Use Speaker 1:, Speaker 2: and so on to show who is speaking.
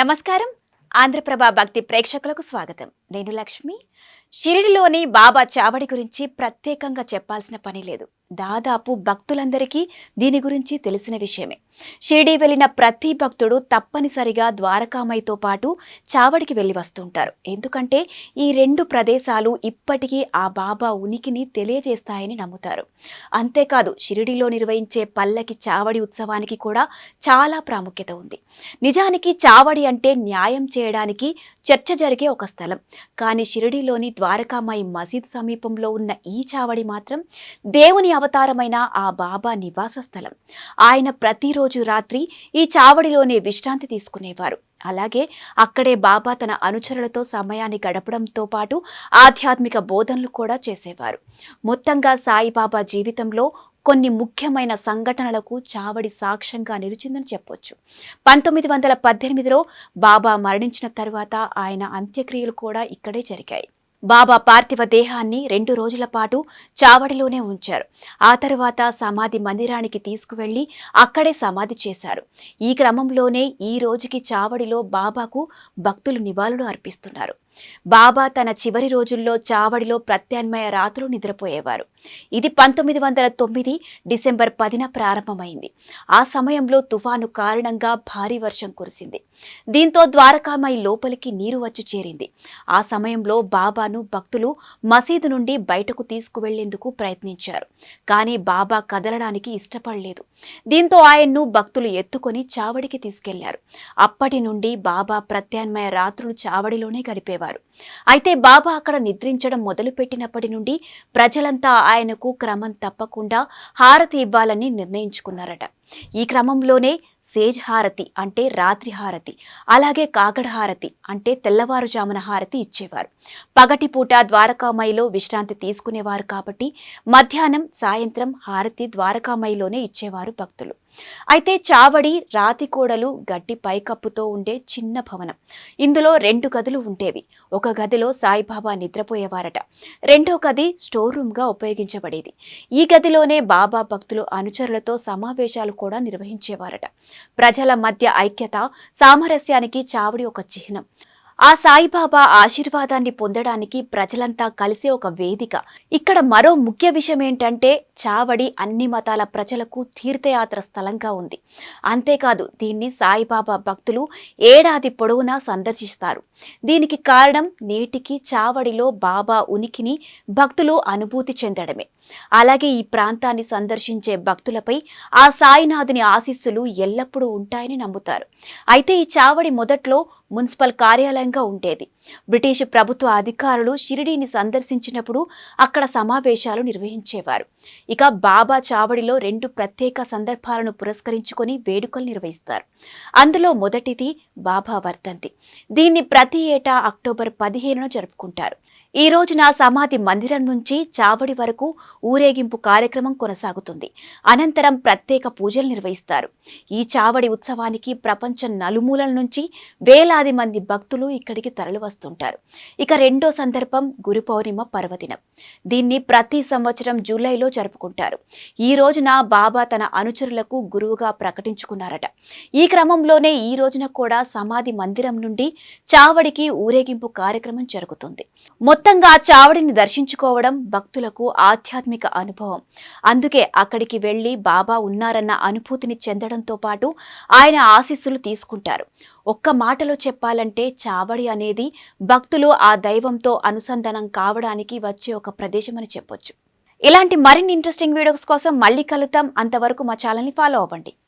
Speaker 1: నమస్కారం. ఆంధ్రప్రభ భక్తి ప్రేక్షకులకు స్వాగతం. నేను లక్ష్మి. షిరిడిలోని బాబా చావడి గురించి ప్రత్యేకంగా చెప్పాల్సిన పని లేదు. దాదాపు భక్తులందరికీ దీని గురించి తెలిసిన విషయమే. షిరిడి వెళ్ళిన ప్రతి భక్తుడు తప్పనిసరిగా ద్వారకామాయితో పాటు చావడికి వెళ్ళి వస్తుంటారు. ఎందుకంటే ఈ రెండు ప్రదేశాలు ఇప్పటికీ ఆ బాబా ఉనికిని తెలియజేస్తాయని నమ్ముతారు. అంతేకాదు షిరిడిలో నిర్వహించే పల్లకి చావడి ఉత్సవానికి కూడా చాలా ప్రాముఖ్యత ఉంది. నిజానికి చావడి అంటే న్యాయం చేయడానికి చర్చ జరిగే ఒక స్థలం. కానీ షిరిడిలోని ద్వారకామాయి మసీద్ సమీపంలో ఉన్న ఈ చావడి మాత్రం దేవుని అవతారమైన ఆ బాబా నివాస స్థలం. ఆయన ప్రతిరోజు రాత్రి ఈ చావడిలోనే విశ్రాంతి తీసుకునేవారు. అలాగే అక్కడే బాబా తన అనుచరులతో సమయాన్ని గడపడంతో పాటు ఆధ్యాత్మిక బోధనలు కూడా చేసేవారు. మొత్తంగా సాయిబాబా జీవితంలో కొన్ని ముఖ్యమైన సంఘటనలకు చావడి సాక్ష్యంగా నిలిచిందని చెప్పొచ్చు. పంతొమ్మిది వందల పద్దెనిమిదిలో బాబా మరణించిన తరువాత ఆయన అంత్యక్రియలు కూడా ఇక్కడే జరిగాయి. బాబా పార్థివ దేహాన్ని రెండు రోజుల పాటు చావడిలోనే ఉంచారు. ఆ తరువాత సమాధి మందిరానికి తీసుకువెళ్ళి అక్కడే సమాధి చేశారు. ఈ క్రమంలోనే ఈ రోజుకి చావడిలో బాబాకు భక్తులు నివాళులు అర్పిస్తున్నారు. బాబా తన చివరి రోజుల్లో చావడిలో ప్రత్యామ్నాయ రాత్రులు నిద్రపోయేవారు. ఇది పంతొమ్మిది వందల తొమ్మిది డిసెంబర్ పదిన ప్రారంభమైంది. ఆ సమయంలో తుఫాను కారణంగా భారీ వర్షం కురిసింది. దీంతో ద్వారకామాయి లోపలికి నీరు వచ్చి చేరింది. ఆ సమయంలో బాబాను భక్తులు మసీదు నుండి బయటకు తీసుకువెళ్ళేందుకు ప్రయత్నించారు. కానీ బాబా కదలడానికి ఇష్టపడలేదు. దీంతో ఆయన్ను భక్తులు ఎత్తుకొని చావడికి తీసుకెళ్ళారు. అప్పటి నుండి బాబా ప్రత్యామ్నాయ రాత్రులు చావడిలోనే గడిపేవారు. అయితే బాబా అక్కడ నిద్రించడం మొదలుపెట్టినప్పటి నుండి ప్రజలంతా ఆయనకు క్రమం తప్పకుండా హారతి ఇవ్వాలని నిర్ణయించుకున్నారట. ఈ క్రమంలోనే సేజ్ హారతి అంటే రాత్రి హారతి అలాగే కాకడ హారతి అంటే తెల్లవారుజామున హారతి ఇచ్చేవారు. పగటిపూట ద్వారకామయిలో విశ్రాంతి తీసుకునేవారు కాబట్టి మధ్యాహ్నం సాయంత్రం హారతి ద్వారకామయిలోనే ఇచ్చేవారు భక్తులు. అయితే చావడి రాతి కోడలు గడ్డి పైకప్పుతో ఉండే చిన్న భవనం. ఇందులో రెండు గదులు ఉండేవి. ఒక గదిలో సాయిబాబా నిద్రపోయేవారట. రెండో గది స్టోర్ రూమ్గా ఉపయోగించబడేది. ఈ గదిలోనే బాబా భక్తులు అనుచరులతో సమావేశాలు కూడా నిర్వహించేవారట. ప్రజల మధ్య ఐక్యత సామరస్యానికి చావడి ఒక చిహ్నం. ఆ సాయిబాబా ఆశీర్వాదాన్ని పొందడానికి ప్రజలంతా కలిసే ఒక వేదిక. ఇక్కడ మరో ముఖ్య విషయం ఏంటంటే చావడి అన్ని మతాల ప్రజలకు తీర్థయాత్ర స్థలంగా ఉంది. అంతేకాదు దీన్ని సాయిబాబా భక్తులు ఏడాది పొడవునా సందర్శిస్తారు. దీనికి కారణం నేటికి చావడిలో బాబా ఉనికిని భక్తులు అనుభూతి చెందడమే. అలాగే ఈ ప్రాంతాన్ని సందర్శించే భక్తులపై ఆ సాయినాథుని ఆశీస్సులు ఎల్లప్పుడూ ఉంటాయని నమ్ముతారు. అయితే ఈ చావడి మొదట్లో మున్సిపల్ కార్యాలయంగా ఉండేది. బ్రిటిష్ ప్రభుత్వ అధికారులు షిరిడీని సందర్శించినప్పుడు అక్కడ సమావేశాలు నిర్వహించేవారు. ఇక బాబా చావడిలో రెండు ప్రత్యేక సందర్భాలను పురస్కరించుకొని వేడుకలు నిర్వహిస్తారు. అందులో మొదటిది బాబా వర్ధంతి. దీన్ని ప్రతి ఏటా అక్టోబర్ పదిహేనున జరుపుకుంటారు. ఈ రోజున సమాధి మందిరం నుంచి చావడి వరకు ఊరేగింపు కార్యక్రమం కొనసాగుతుంది. అనంతరం ప్రత్యేక పూజలు నిర్వహిస్తారు. ఈ చావడి ఉత్సవానికి ప్రపంచం నలుమూలల నుంచి వేలాది మంది భక్తులు ఇక్కడికి తరలి చేస్తుంటారు. ఇక రెండో సందర్భం గురు పౌర్ణిమ పర్వదినం. దీన్ని ప్రతి సంవత్సరం జూలైలో జరుపుకుంటారు. ఈ రోజున బాబా తన అనుచరులకు గురువుగా ప్రకటించుకున్నారట. ఈ క్రమంలోనే ఈ రోజున కూడా సమాధి మందిరం నుండి చావడికి ఊరేగింపు కార్యక్రమం జరుగుతుంది. మొత్తంగా చావడిని దర్శించుకోవడం భక్తులకు ఆధ్యాత్మిక అనుభవం. అందుకే అక్కడికి వెళ్ళి బాబా ఉన్నారన్న అనుభూతిని చెందడంతో పాటు ఆయన ఆశీస్సులు తీసుకుంటారు. ఒక్క మాటలో చెప్పాలంటే చావడి అనేది భక్తులు ఆ దైవంతో అనుసంధానం కావడానికి వచ్చే ఒక ప్రదేశం అని చెప్పొచ్చు. ఇలాంటి మరిన్ని ఇంట్రెస్టింగ్ వీడియోస్ కోసం మళ్ళీ కలుద్దాం. అంతవరకు మా ఛానల్ని ఫాలో అవ్వండి.